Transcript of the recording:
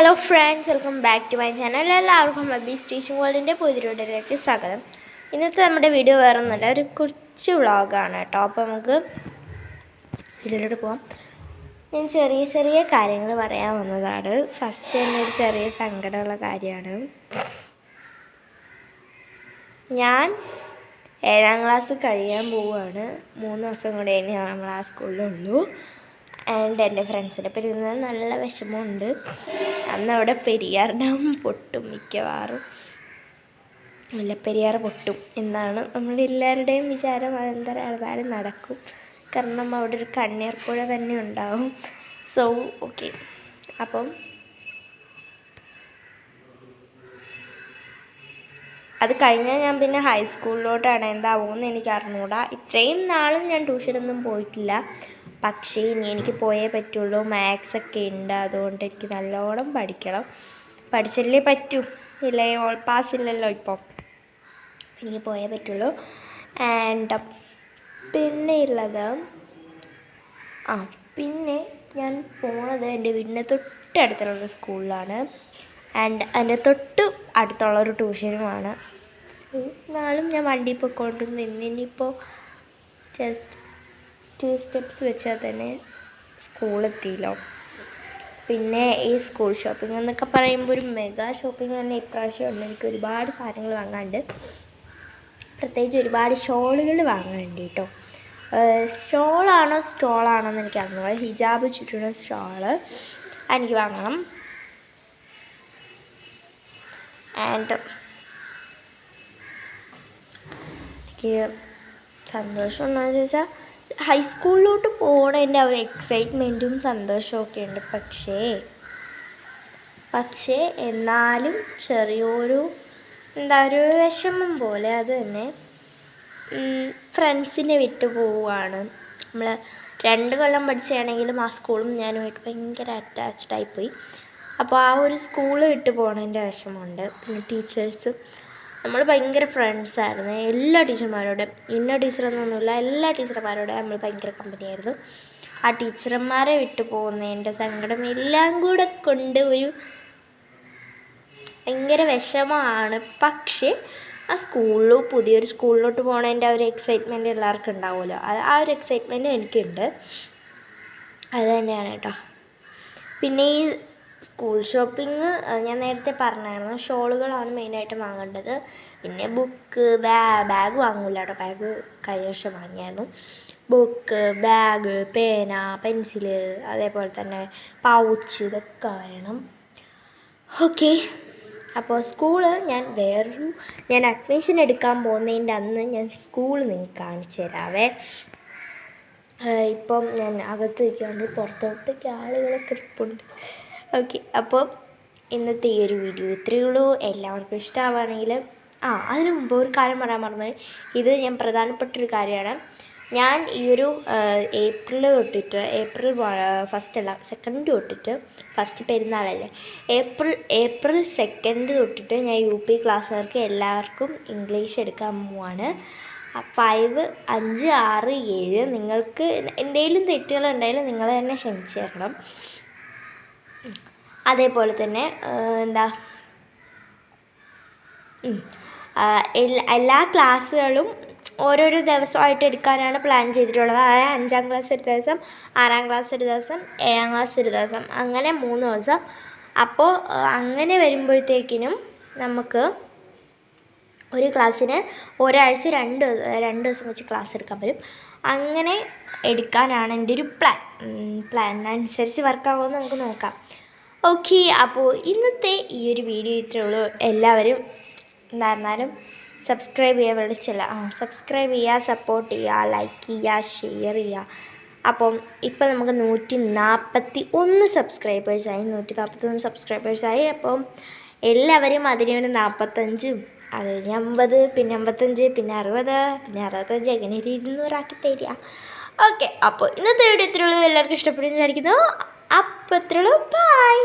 Hello friends welcome back to my channel എല്ലാവർക്കും beads stitching വേൾഡിന്റെ പുതിരോടിലേക്ക് സ്വാഗതം. ഇന്നത്തെ നമ്മുടെ വീഡിയോ വേറെ ഒന്നുമല്ല ഒരു കുറച്ച് വ്ളോഗാണ് കേട്ടോ. അപ്പോൾ നമുക്ക് വീഡിയോയിലോട്ട് പോവാം. ഞാൻ ചെറിയ ചെറിയ കാര്യങ്ങൾ പറയാൻ വന്നതാണ്. ഫസ്റ്റ് തന്നെ ഒരു ചെറിയ സങ്കടമുള്ള കാര്യമാണ്. ഞാൻ ഏഴാം ക്ലാസ് കഴിയാൻ പോവുകയാണ്. മൂന്ന് ദിവസം കൂടെ ഇനി നമ്മൾ ആ സ്കൂളിലുള്ളൂ ആൻഡ് എന്റെ ഫ്രണ്ട്സിന്റെ പെരുന്നാൾ നല്ല വിഷമമുണ്ട്. അന്ന് അവിടെ പെരിയാർ ഡാം പൊട്ടും മിക്കവാറും. മുല്ലപ്പെരിയാർ പൊട്ടും എന്നാണ് നമ്മളെല്ലാവരുടെയും വിചാരം. അതെന്തായാലും നടക്കും. കാരണം അവിടെ ഒരു കണ്ണീർപ്പുഴ തന്നെ ഉണ്ടാവും. സോ ഓക്കെ അപ്പം അത് കഴിഞ്ഞാൽ ഞാൻ പിന്നെ ഹൈസ്കൂളിലോട്ടാണ് എന്താവുമെന്ന് എനിക്ക് അറിഞ്ഞുകൂടാ ഇത്രയും നാളും ഞാൻ ട്യൂഷനൊന്നും പോയിട്ടില്ല. പക്ഷേ ഇനി എനിക്ക് പോയേ പറ്റുള്ളൂ. മാത്സ് ഒക്കെ ഉണ്ട്. അതുകൊണ്ട് എനിക്ക് നല്ലോണം പഠിക്കണം. പഠിച്ചല്ലേ പറ്റൂ. ഇല്ലേ? ഓൾ പാസ് ഇല്ലല്ലോ ഇപ്പോൾ എനിക്ക് പോയേ പറ്റുള്ളൂ. ആൻഡ് പിന്നെ ഉള്ളത് ആ പിന്നെ ഞാൻ പോണത് എന്റെ വീടിന്റെ തൊട്ടടുത്തുള്ള സ്കൂളിലാണ്. ആൻഡ് അതിന്റെ തൊട്ട് അടുത്തുള്ള ഒരു ട്യൂഷനുമാണ്. നാളും ഞാൻ വണ്ടി പൊയ്ക്കൊണ്ട് നിന്നിനിപ്പോൾ ജസ്റ്റ് ടു സ്റ്റെപ്സ് വെച്ചാൽ തന്നെ സ്കൂളെത്തിയല്ലോ പിന്നെ ഈ സ്കൂൾ ഷോപ്പിംഗ് എന്നൊക്കെ പറയുമ്പോൾ ഒരു മെഗാ ഷോപ്പിംഗ് തന്നെ ഇപ്രാവശ്യം ഉണ്ട്. എനിക്ക് ഒരുപാട് സാധനങ്ങൾ വാങ്ങാണ്ട് പ്രത്യേകിച്ച് ഒരുപാട് ഷോളുകൾ വാങ്ങാനുണ്ട് കേട്ടോ. സ്റ്റോളാണോ സ്റ്റോളാണോ എന്ന് എനിക്ക് ഹിജാബ് ചുറ്റുന്ന സ്റ്റോൾ എനിക്ക് വാങ്ങണം. ആൻഡ് എനിക്ക് സന്തോഷം ഉണ്ടോയെന്ന് ചോദിച്ചാൽ ഹൈസ്കൂളിലോട്ട് പോകണതിന്റെ ആ ഒരു എക്സൈറ്റ്മെന്റും സന്തോഷമൊക്കെ ഉണ്ട്. പക്ഷേ പക്ഷേ എന്നാലും ചെറിയൊരു എന്താ ഒരു വിഷമം പോലെ അത് തന്നെ. ഫ്രണ്ട്സിനെ വിട്ടു പോവുകയാണ്. നമ്മൾ രണ്ട് കൊല്ലം പഠിച്ചാണെങ്കിലും ആ സ്കൂളും ഞാനുമായിട്ട് ഭയങ്കര അറ്റാച്ച്ഡായിപ്പോയി അപ്പോൾ ആ ഒരു സ്കൂൾ വിട്ട് പോകണതിന്റെ വിഷമമുണ്ട്. പിന്നെ ടീച്ചേഴ്സ് നമ്മൾ ഭയങ്കര ഫ്രണ്ട്സായിരുന്നു എല്ലാ ടീച്ചർമാരോടും ഇന്ന ടീച്ചറെന്നൊന്നുമില്ല എല്ലാ ടീച്ചർമാരോടും നമ്മൾ ഭയങ്കര കമ്പനിയായിരുന്നു ആ ടീച്ചർമാരെ വിട്ടു പോകുന്നതിന്റെ സങ്കടം എല്ലാം കൂടെ കൊണ്ട് ഒരു ഭയങ്കര വിഷമമാണ്. പക്ഷേ ആ സ്കൂളിൽ പുതിയൊരു സ്കൂളിലോട്ട് പോകണതിന്റെ ആ ഒരു എക്സൈറ്റ്മെന്റ് എല്ലാവർക്കും ഉണ്ടാവുമല്ലോ. അത് ആ ഒരു എക്സൈറ്റ്മെന്റ് എനിക്കുണ്ട്. അത് തന്നെയാണ് കേട്ടോ. പിന്നെ ഈ സ്കൂൾ ഷോപ്പിംഗ് ഞാൻ നേരത്തെ പറഞ്ഞായിരുന്നു. ഷോളുകളാണ് മെയിനായിട്ട് വാങ്ങേണ്ടത്. പിന്നെ ബുക്ക് ബാഗ് വാങ്ങില്ല കേട്ടോ ബാഗ് കഴിഞ്ഞ വർഷം വാങ്ങിയായിരുന്നു. ബുക്ക് ബാഗ് പേന പെൻസിൽ അതേപോലെ തന്നെ പൗച്ച് ഇതൊക്കെ വേണം. ഓക്കെ അപ്പോൾ സ്കൂൾ ഞാൻ വേറൊരു ഞാൻ അഡ്മിഷൻ എടുക്കാൻ പോകുന്നതിന്റെ അന്ന് ഞാൻ സ്കൂൾ നിങ്ങൾക്ക് കാണിച്ചു തരാവേ. ഇപ്പം ഞാൻ അകത്ത് നിൽക്കാണ്ട് പുറത്തോട്ടേക്ക് ആളുകളൊക്കെ ഇരിപ്പുണ്ട്. ഓക്കെ അപ്പോൾ ഇന്നത്തെ ഈ ഒരു വീഡിയോ ഇത്രയേ ഉള്ളൂ. എല്ലാവർക്കും ഇഷ്ടമാവുകയാണെങ്കിൽ ആ അതിനു മുമ്പ് ഒരു കാര്യം പറയാൻ മറന്നു ഇത് ഞാൻ പ്രധാനപ്പെട്ട ഒരു കാര്യമാണ്. ഞാൻ ഈ ഒരു ഏപ്രിൽ തൊട്ടിട്ട് ഏപ്രിൽ ഫസ്റ്റ് അല്ല സെക്കൻഡ് തൊട്ടിട്ട് ഫസ്റ്റ് പെരുന്നാളല്ലേ ഏപ്രിൽ ഏപ്രിൽ സെക്കൻഡ് തൊട്ടിട്ട് ഞാൻ യു പി ക്ലാസ്സുകാർക്ക് എല്ലാവർക്കും ഇംഗ്ലീഷ് എടുക്കാൻ പോവാണ്. ഫൈവ് അഞ്ച് ആറ് ഏഴ് നിങ്ങൾക്ക് എന്തെങ്കിലും തെറ്റുകളുണ്ടെങ്കിൽ നിങ്ങൾ തന്നെ ക്ഷമിച്ചേക്കണം തരണം. അതേപോലെ തന്നെ എന്താ എല്ലാ ക്ലാസ്സുകളും ഓരോരോ ദിവസമായിട്ട് എടുക്കാനാണ് പ്ലാൻ ചെയ്തിട്ടുള്ളത്. അതായത് അഞ്ചാം ക്ലാസ് ഒരു ദിവസം ആറാം ക്ലാസ് ഒരു ദിവസം ഏഴാം ക്ലാസ് ഒരു ദിവസം അങ്ങനെ മൂന്ന് ദിവസം. അപ്പോൾ അങ്ങനെ വരുമ്പോഴത്തേക്കിനും നമുക്ക് ഒരു ക്ലാസ്സിന് ഒരാഴ്ച രണ്ട് രണ്ട് ദിവസം വെച്ച് ക്ലാസ് എടുക്കാൻ പറ്റും. അങ്ങനെ എടുക്കാനാണ് എന്റെ ഒരു പ്ലാൻ. പ്ലാനിനനുസരിച്ച് വർക്കാവുമെന്ന് നമുക്ക് നോക്കാം. ഓക്കെ അപ്പോൾ ഇന്നത്തെ ഈ ഒരു വീഡിയോ ഇത്രയേ ഉള്ളൂ. എല്ലാവരും എന്തായിരുന്നാലും സബ്സ്ക്രൈബ് ചെയ്യുക വിളിച്ചില്ല. ആ സബ്സ്ക്രൈബ് ചെയ്യുക സപ്പോർട്ട് ചെയ്യുക ലൈക്ക് ചെയ്യുക ഷെയർ ചെയ്യുക. അപ്പം ഇപ്പം നമുക്ക് നൂറ്റി നാൽപ്പത്തി ഒന്ന് സബ്സ്ക്രൈബേഴ്സായി നൂറ്റി നാൽപ്പത്തി ഒന്ന് സബ്സ്ക്രൈബേഴ്സായി അപ്പം എല്ലാവരും അതിനൊരു നാൽപ്പത്തഞ്ചും അത് കഴിഞ്ഞ് അമ്പത് പിന്നെ അമ്പത്തഞ്ച് പിന്നെ അറുപത് പിന്നെ അറുപത്തഞ്ച് അങ്ങനെ ഒരു ഇരുന്നൂറാക്കി തരിക. ഓക്കെ അപ്പോൾ ഇന്നത്തെ വീഡിയോ ഇത്രയുള്ളൂ എല്ലാവർക്കും ഇഷ്ടപ്പെടുന്നു വിചാരിക്കുന്നു. അപ്പോൾ ഇത്രയുള്ളൂ ബൈ